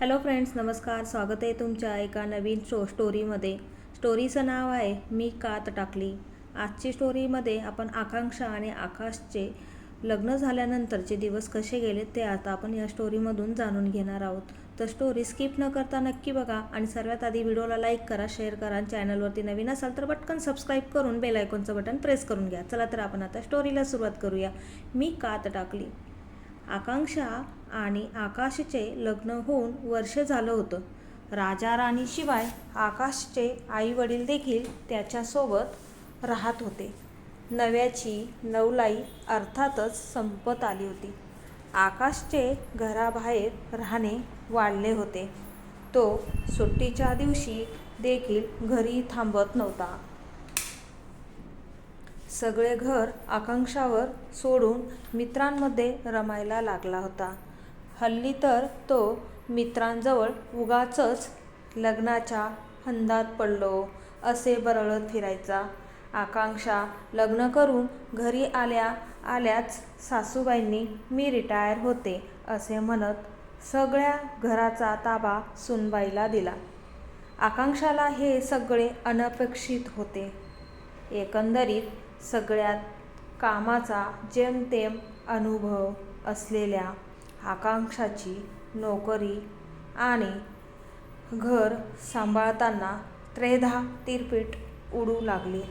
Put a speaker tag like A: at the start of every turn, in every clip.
A: Hello friends नमस्कार स्वागत आहे तुमच्या एका नवीन स्टो स्टोरीमध्ये स्टोरीचं नाव आहे मी कात टाकली. आजची स्टोरीमध्ये आपण आकांक्षा आणि आकाशचे लग्न झाल्यानंतरचे दिवस कसे गेले ते आता आपण या स्टोरीमधून जाणून घेणार आहोत. तर स्टोरी स्किप न करता नक्की बघा आणि सर्वात आधी व्हिडिओला लाईक करा शेअर करा आणि चॅनलवरती नवीन असाल तर पटकन सबस्क्राईब करून बेल आयकॉनचं बटन प्रेस करून घ्या. चला तर आपण आता स्टोरीला सुरुवात करूया. मी कात टाकली. आकांक्षा आणि आकाशचे लग्न होऊन वर्ष झालं होतं. राजा राणीशिवाय आकाशचे आई वडील देखील त्याच्यासोबत राहत होते. नव्याची नवलाई अर्थातच संपत आली होती. आकाशचे घराबाहेर राहणे वाढले होते. तो सुट्टीच्या दिवशी देखील घरी थांबत नव्हता. सगळे घर आकांक्षावर सोडून मित्रांमध्ये रमायला लागला होता. हल्ली तर तो मित्रांजवळ उगाचच लग्नाच्या फंदात पडलो असे बरळत फिरायचा. आकांक्षा लग्न करून घरी आल्या आल्याच सासूबाईंनी मी रिटायर होते असे म्हणत सगळ्या घराचा ताबा सुनबाईला दिला. आकांक्षाला हे सगळे अनपेक्षित होते. एकंदरीत सगळ्यात कामाचा जेमतेम अनुभव असलेल्या आकांक्षाची नोकरी आणि घर सांभाळताना त्रेधा तिरपीट उडू लागली.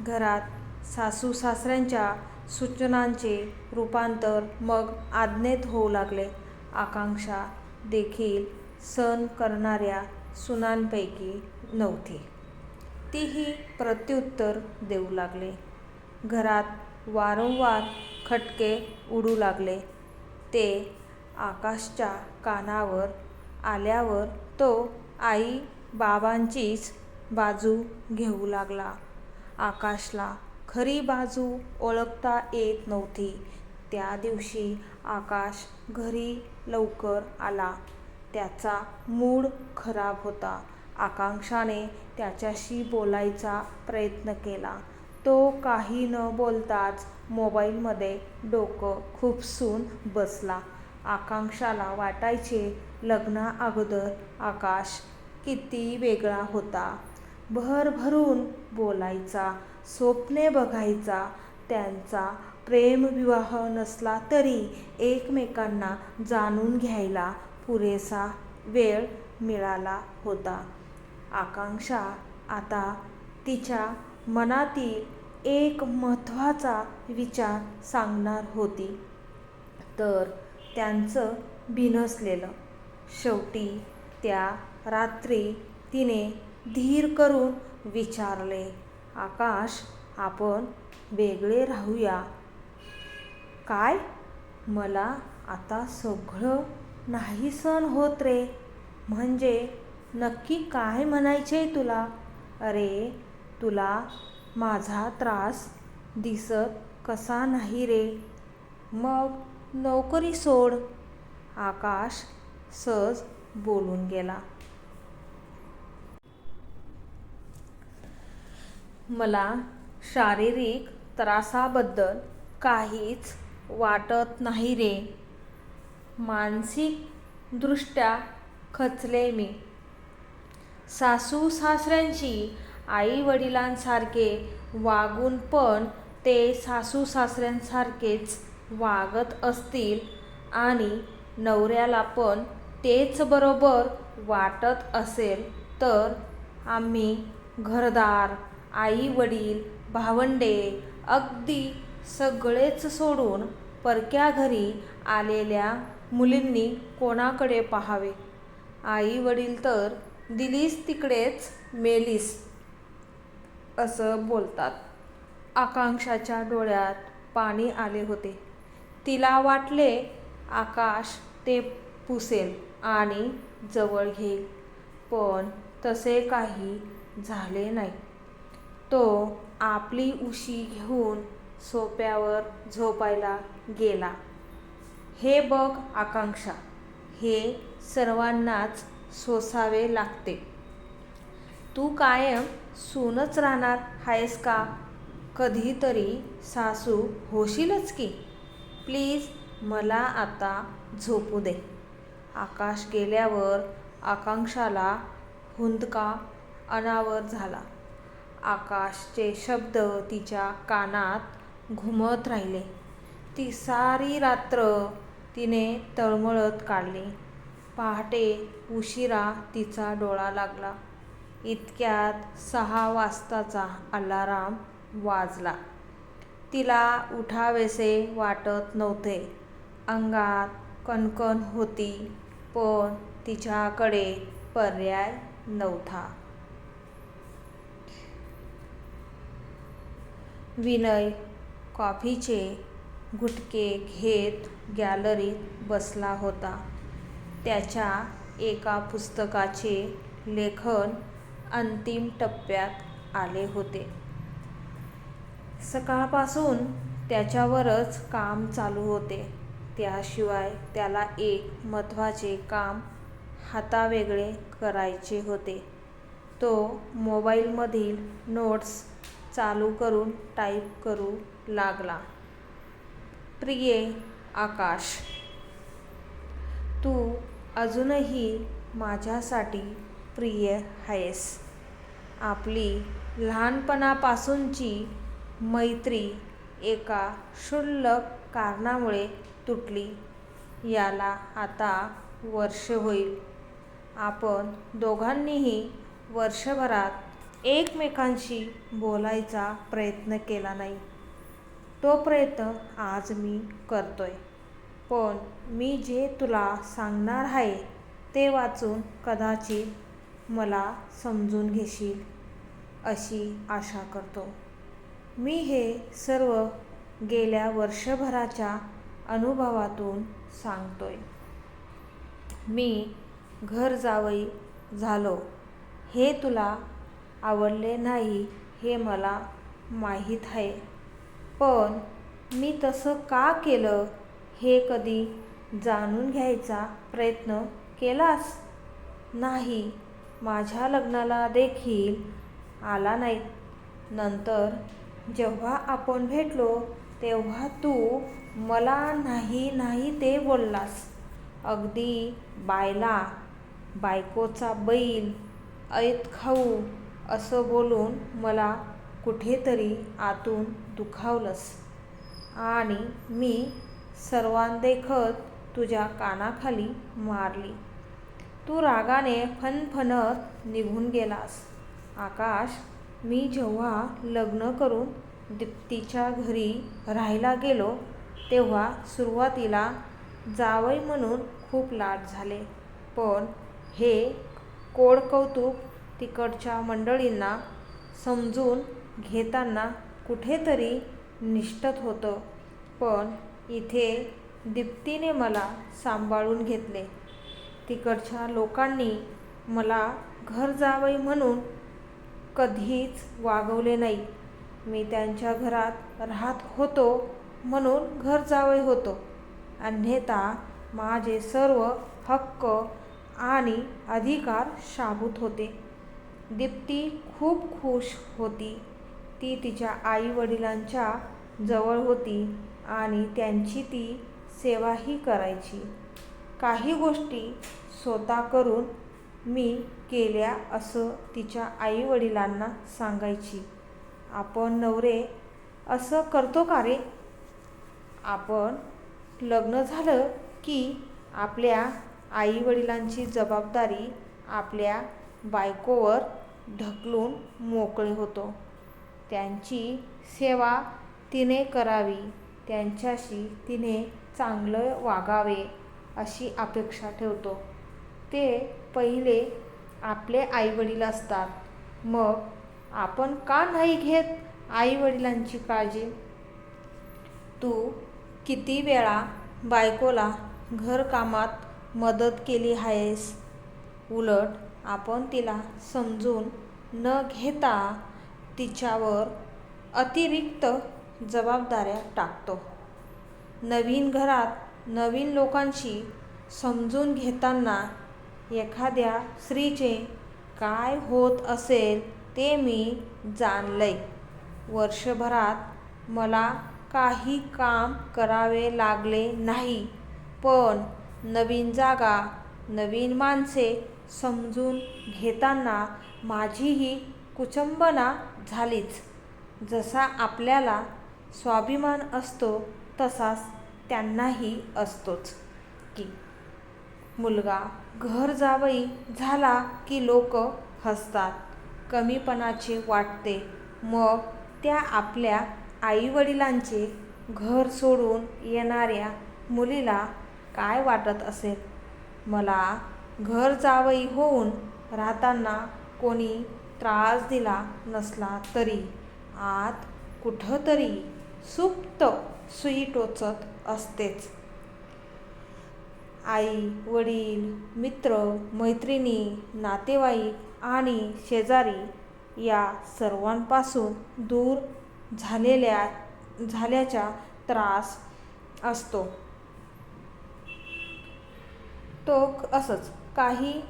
A: घरात सासू सासऱ्यांच्या सूचनांचे रूपांतर मग आज्ञेत होऊ लागले. आकांक्षा देखील सण करणाऱ्या सुनांपैकी नव्हती. तीही प्रत्युत्तर देऊ लागले. घरात वारंवार खटके उडू लागले. ते आकाशच्या कानावर आल्यावर तो आई बाबांचीच बाजू घेऊ लागला. आकाशला खरी बाजू ओळखता येत नव्हती. त्या दिवशी आकाश घरी लवकर आला. त्याचा मूड खराब होता. आकांक्षाने त्याच्याशी बोलायचा प्रयत्न केला. तो काही न बोलताच मोबाईलमध्ये डोकं खुपसून बसला. आकांक्षाला वाटायचे लग्ना अगोदर आकाश किती वेगळा होता. भरभरून बोलायचा स्वप्ने बघायचा त्यांचा प्रेमविवाह नसला तरी एकमेकांना जाणून घ्यायला पुरेसा वेळ मिळाला होता. आकांक्षा आता तिच्या मनातील एक महत्त्वाचा विचार सांगणार होती. तर त्यांचं भिनसलेलं. शेवटी त्या रात्री तिने धीर करून विचारले आकाश आपण वेगळे राहूया. काय? मला आता सगळं नाही सण होत रे. म्हणजे नक्की काय म्हणायचे तुला? अरे तुला माझा त्रास दिसत कसा नाही रे? मग नोकरी सोड. आकाश सहज बोलून गेला. मला शारीरिक त्रासाबद्दल काहीच वाटत नाही रे. मानसिकदृष्ट्या खचले मी. सासू सासऱ्यांशी आई वडिलांसारखे वागून पण ते सासू सासऱ्यांसारखेच वागत असतील आणि नवऱ्याला पण तेच बरोबर वाटत असेल तर आम्ही घरदार आई वडील भावंडे अगदी सगळेच सोडून परक्या घरी आलेल्या मुलींनी कोणाकडे पाहावे? आई वडील तर दिलीस तिकडेच मेलीस असं बोलतात. आकांक्षाच्या डोळ्यात पाणी आले होते. तिला वाटले आकाश ते पुसेल आणि जवळ घेईल पण तसे काही झाले नाही. तो आपली उशी घेऊन सोप्यावर झोपायला गेला. हे बघ आकांक्षा हे सर्वांनाच सोसावे लागते तू कायम सूनच राहणार आहेस का कधीतरी सासू होशीलच की प्लीज मला आता झोपू दे आकाश गेल्यावर आकांक्षाला हुंदका अनावर झाला. आकाशचे शब्द तिच्या कानात घुमत राहिले. ती सारी रात्र तिने तळमळत काढली. पहाटे उशिरा तिचा डोळा लागला. इतक्यात सहा वाजताचा अलाराम वाजला. तिला उठावेसे वाटत नव्हते. अंगात कणकण होती, पण तिच्याकडे पर्याय नव्हता. विनय कॉफीचे गुटके घेत गॅलरीत बसला होता. त्याच्या एका पुस्तकाचे लेखन अंतिम टप्प्यात आले होते. सकाळपासून त्याच्यावरच काम चालू होते. त्याशिवाय त्याला एक महत्त्वाचे काम हातावेगळे करायचे होते. तो मोबाईलमधील नोट्स चालू करून टाईप करू लागला. प्रिये आकाश, तू अजूनही माझ्यासाठी प्रिय आहेस. आपली लहानपणापासूनची मैत्री एका क्षुल्लक कारणामुळे तुटली. याला आता वर्ष होईल. आपण दोघांनीही वर्षभरात एकमेकांशी बोलायचा प्रयत्न केला नाही. तो प्रयत्न आज मी करतोय. पण मी जे तुला सांगणार आहे ते वाचून कदाचित मला समजून घेशील, अशी आशा करतो. मी हे सर्व गेल्या वर्षभराच्या अनुभवातून सांगतोय. मी घरजावई झालो हे तुला आवडले नाही हे मला माहीत आहे. पण मी तसं का केलं हे कधी जाणून घ्यायचा प्रयत्न केलास? नाही. माझ्या लग्नाला देखील आला नाही नंतर जेव्हा आपण भेटलो तेव्हा तू मला नाही नाही ते बोललास. अगदी बायला, बायकोचा बैल, ऐत खाऊ असं बोलून मला कुठेतरी आतून दुखावलंस. आणि मी सर्वांदेखत तुझ्या कानाखाली मारली. तू रागाने फनफनत निघून गेलास. आकाश, मी जेव्हा लग्न करून दीप्तीच्या घरी राहायला गेलो तेव्हा सुरुवातीला जावई म्हणून खूप लाट झाले. पण हे कोडकौतुक तिकडच्या मंडळींना समजून घेताना कुठेतरी निष्ठत होतं. पण इथे दीप्तीने मला सांभाळून घेतले. तिकडच्या लोकांनी मला घर घरजावई म्हणून कधीच वागवले नाही. मी त्यांच्या घरात राहत होतो म्हणून घर घरजावई होतो. अन्यथा माझे सर्व हक्क आणि अधिकार शाबूत होते. दीप्ती खूप खुश होती. ती तिच्या आई-वडिलांच्या जवळ होती आणि त्यांची ती सेवाही करायची. काही गोष्टी स्वतः करून मी केल्या असं तिच्या आईवडिलांना सांगायची. आपण नवरे असं करतो का रे? आपण लग्न झालं की आपल्या आईवडिलांची जबाबदारी आपल्या बायकोवर ढकलून मोकळे होतो. त्यांची सेवा तिने करावी, त्यांच्याशी तिने चांगलं वागावे अशी अपेक्षा ठेवतो. ते पहिले आपले आईवडील असतात. मग आपण का नाही घेत आईवडिलांची काळजी? तू किती वेळा बायकोला घरकामात मदत केली आहेस? उलट आपण तिला समजून न घेता तिच्यावर अतिरिक्त जबाबदाऱ्या टाकतो. नवीन घरात नवीन लोकांशी समजून घेताना एखाद्या स्त्रीचे काय होत असेल ते मी जाणलंय. वर्षभरात मला काही काम करावे लागले नाही. पण नवीन जागा, नवीन माणसे समजून घेताना माझीही कुचंबना झालीच. जसा आपल्याला स्वाभिमान असतो तसाच त्यांनाही असतोच की. मुलगा घर जावई झाला की लोक हसतात. कमीपणाचे वाटते. मग त्या आपल्या आईवडिलांचे घर सोडून येणाऱ्या मुलीला काय वाटत असेल? मला घर जावई होऊन राहताना कोणी त्रास दिला नसला तरी आत कुठंतरी सुप्त सुई टोचत असतेच. आई, वडील, मित्र, मैत्रिणी, नातेवाईक आणि शेजारी या सर्वांपासून दूर झालेल्या झाल्याचा त्रास असतो तो असंच काही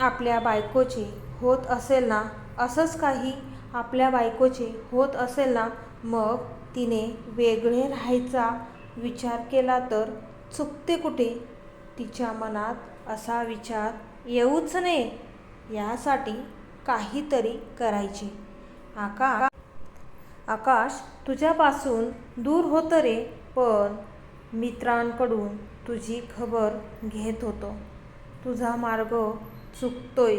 A: आपल्या बायकोचे होत असेल ना असंच काही आपल्या बायकोचे होत असेल ना मग तिने वेगळे राहायचा विचार केला तर चुकते कुठे? तिच्या मनात असा विचार येऊच नये यासाठी काहीतरी करायचे. आका आकाश तुझ्यापासून दूर होतं रे पण मित्रांकडून तुझी खबर घेत होतो. तुझा मार्ग चुकतोय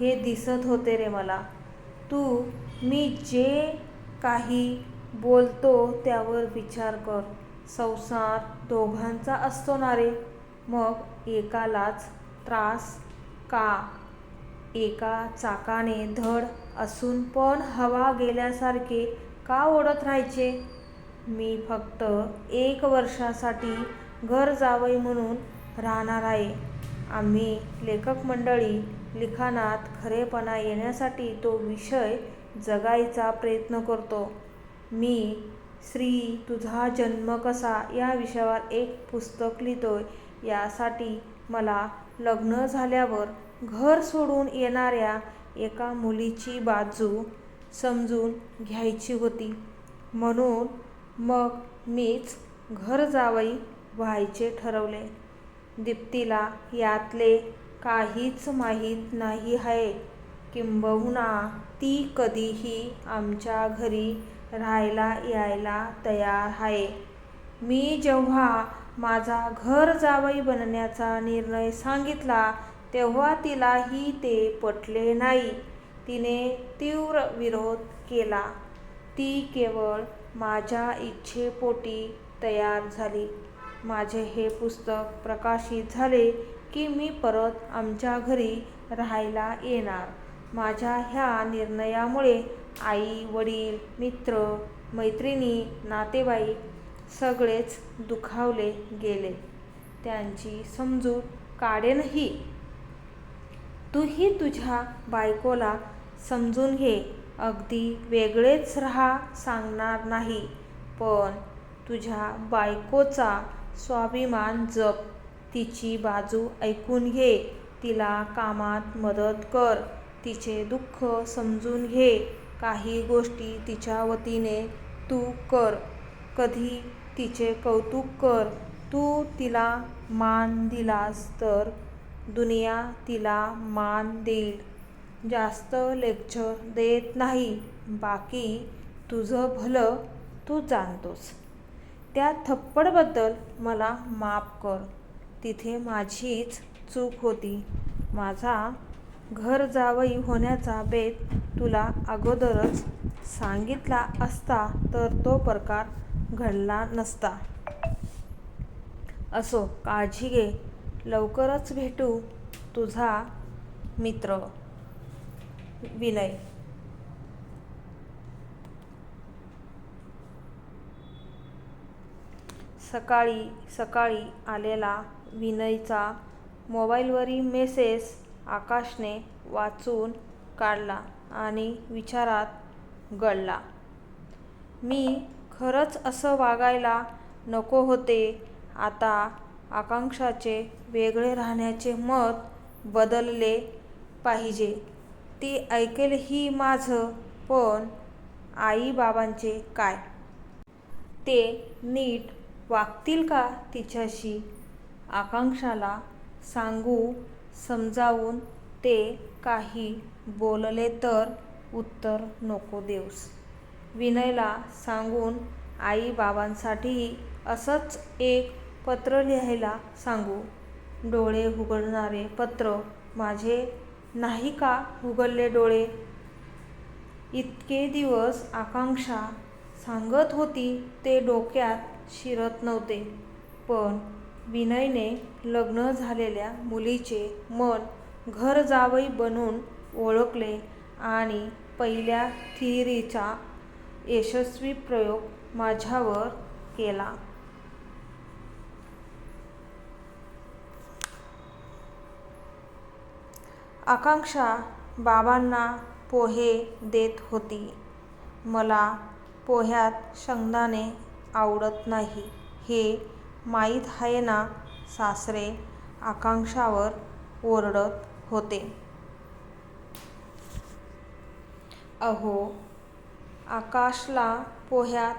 A: हे दिसत होते रे मला. तू मी जे काही बोलतो त्यावर विचार कर. संसार दोघांचा असतो ना रे मग एकालाच त्रास का एका चाकाने धड असून पण हवा गेल्यासारखे का ओढत राहायचे? मी फक्त एक वर्षासाठी घर घरजावई म्हणून राहणार आहे. आम्ही लेखक मंडळी लिखाणात खरेपणा येण्यासाठी तो विषय जगायचा प्रयत्न करतो. मी श्री तुझा जन्म कसा या विषयावर एक पुस्तक लिहितोय. यासाठी मला लग्न झाल्यावर घर सोडून येणाऱ्या एका मुलीची बाजू समजून घ्यायची होती म्हणून मग मीच घर जावई व्हायचे ठरवले. दीप्तीला यातले काहीच माहीत नाही आहे. किंबहुना ती कधीही आमच्या घरी राहायला यायला तयार आहे. मी जेव्हा माझा घर जावई बनण्याचा निर्णय सांगितला तेव्हा तिलाही ते पटले नाही. तिने तीव्र विरोध केला. ती केवळ माझ्या इच्छेपोटी तयार झाली. माझे हे पुस्तक प्रकाशित झाले की मी परत आमच्या घरी राहायला येणार. माझ्या ह्या निर्णयामुळे आई, वडील, मित्र, मैत्रिणी, नातेवाईक सगळेच दुखावले गेले. त्यांची समजूत काढेनही. तूही तुझ्या बायकोला समजून घे. अगदी वेगळेच राहा सांगणार नाही. पण तुझ्या बायकोचा स्वाभिमान जप. तिची बाजू ऐकून घे. तिला कामात मदत कर. तिचे दुःख समजून घे. काही गोष्टी तिच्या वतीने तू कर. कधी तिचे कौतुक कर. तू तिला मान दिलास तर दुनिया तिला मान देईल. जास्त लेक्चर देत नाही. बाकी तुझं भलं तू जाणतोस. त्या थप्पडबद्दल मला माफ कर. तिथे माझीच चूक होती. माझा घर जावई होण्याचा बेत तुला अगोदरच सांगितला असता तर तो प्रकार घडला नसता. असो काळजी घे. लवकरच भेटू. तुझा मित्र, विनय सकाळी सकाळी आलेला विनयचा मोबाईलवरील मेसेज आकाशने वाचून काढला आणि विचारात गळला मी खरंच असं वागायला नको होते. आता आकांक्षाचे वेगळे राहण्याचे मत बदलले पाहिजे. ती ऐकेलही माझं. पण आईबाबांचे काय? ते नीट वागतील का तिच्याशी? आकांक्षाला सांगू समजावून ते काही बोलले तर उत्तर नको देऊस. विनयला सांगून आईबाबांसाठीही असंच एक पत्र लिहायला सांगू. डोळे उघडणारे पत्र माझे नाही का उघडले डोळे? इतके दिवस आकांक्षा सांगत होती ते डोक्यात शिरत नव्हते. पण विनयने लग्न झालेल्या मुलीचे मन घरजावई बनून ओळखले आणि पहिल्या थिअरीचा यशस्वी प्रयोग माझ्यावर केला. आकांक्षा बाबांना पोहे देत होती. मला पोह्यात शेंगदाणे आवडत नाही हे माहीत आहे ना सासरे आकांक्षावर ओरडत होते. अहो आकाशला पोह्यात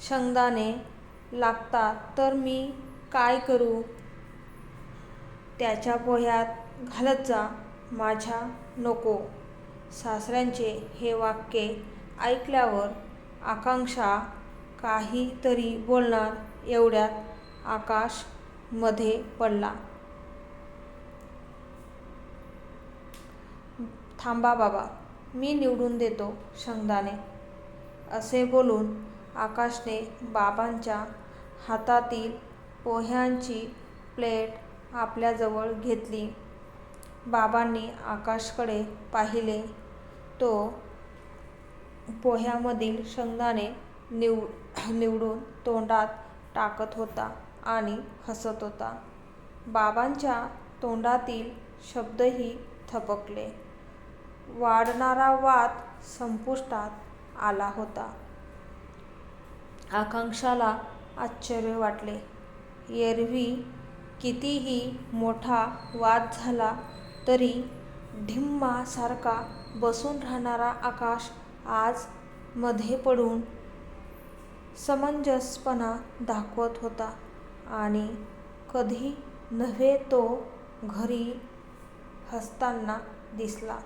A: शेंगदाणे लागतात तर मी काय करू? त्याच्या पोह्यात घालत जा. माझ्या नको. सासऱ्यांचे हे वाक्य ऐकल्यावर आकांक्षा काहीतरी बोलणार एवढ्यात आकाशमध्ये पडला. थांबा बाबा मी निवडून देतो शंगदाने असे बोलून आकाशने बाबांच्या हातातील पोह्यांची प्लेट आपल्याजवळ घेतली. बाबांनी आकाशकडे पाहिले. तो पोह्यामधील शंगदाने निव निवडून तोंडात टाकत होता आणि हसत होता. बाबांच्या तोंडातील शब्दही थपकले वाढणारा वाद संपुष्टात आला होता. आकांक्षाला आश्चर्य वाटले. एरवी कितीही मोठा वाद झाला तरी ढिम्मासारखा बसून राहणारा आकाश आज मध्ये पडून समंजसपणा दाखवत होता आणि कधी नव्हे तो घरी हसताना दिसला.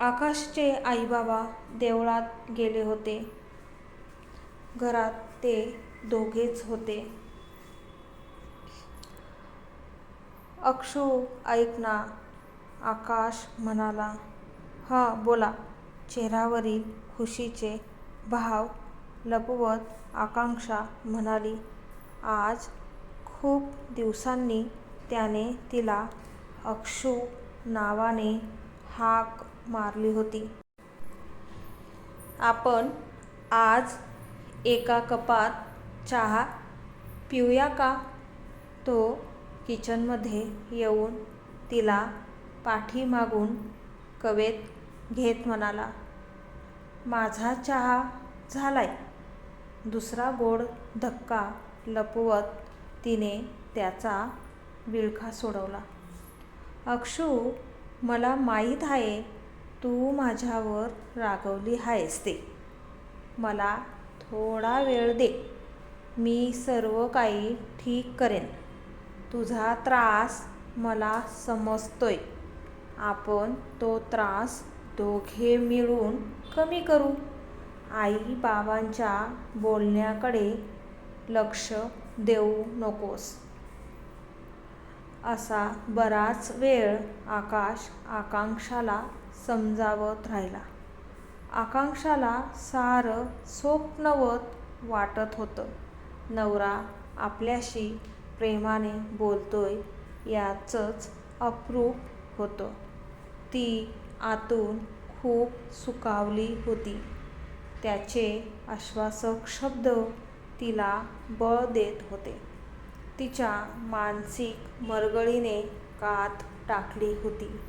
A: आकाशचे आई बाबा देवळात गेले होते. घरात ते दोघेच होते. अक्षू ऐकना आकाश म्हणाला. हा बोला चेहऱ्यावरील खुशीचे भाव लपवत आकांक्षा म्हणाली. आज खूप दिवसांनी त्याने तिला अक्षू नावाने हाक मारली होती. आपण आज एका कपात चहा पिऊया का? तो किचनमध्ये येऊन तिला पाठीमागून कवेत घेत म्हणाला. माझा चहा झालाय. दुसरा गोड धक्का लपवत तिने त्याचा विळखा सोडवला. अक्षू मला माहीत आहे तू माझ्यावर रागवली आहेस ते. मला थोडा वेळ दे. मी सर्व काही ठीक करेन. तुझा त्रास मला समजतोय. आपण तो त्रास दोघे मिळून कमी करू. आई बाबांच्या बोलण्याकडे लक्ष देऊ नकोस. असा बराच वेळ आकाश आकांक्षाला समजावत राहिला. आकांक्षाला सारं स्वप्नवत वाटत होतं. नवरा आपल्याशी प्रेमाने बोलतोय याचंच अप्रूप होतं. ती आतून खूप सुखावली होती. त्याचे आश्वासक शब्द तिला बळ देत होते. तिच्या मानसिक मरगळीने कात टाकली होती.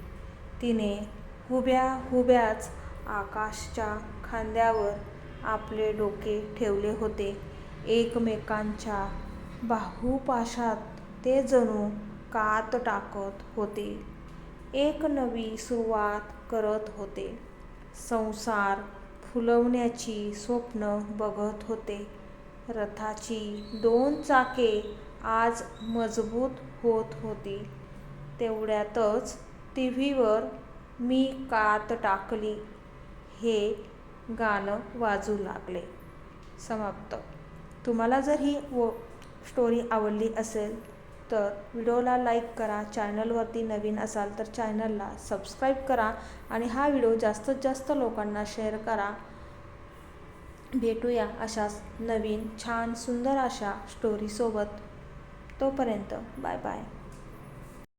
A: तिने हुब्या हुब्याच आकाशच्या खांद्यावर आपले डोके ठेवले होते. एकमेकांच्या बाहुपाशात ते जणू कात टाकत होते. एक नवी सुरुवात करत होते. संसार फुलवण्याची स्वप्न बघत होते. रथाची दोन चाके आज मजबूत होत होती. तेवढ्यातच टी व्हीवर मी कात टाकली. हे गाणं वाजू लागले. समाप्त. तुम्हाला जर ही व स्टोरी आवडली असेल तर व्हिडिओला लाईक करा चॅनलवरती नवीन असाल तर चॅनलला सबस्क्राईब करा आणि हा व्हिडिओ जास्तीत जास्त लोकांना शेअर करा. भेटूया अशाच नवीन छान सुंदर अशा स्टोरीसोबत तोपर्यंत बाय बाय.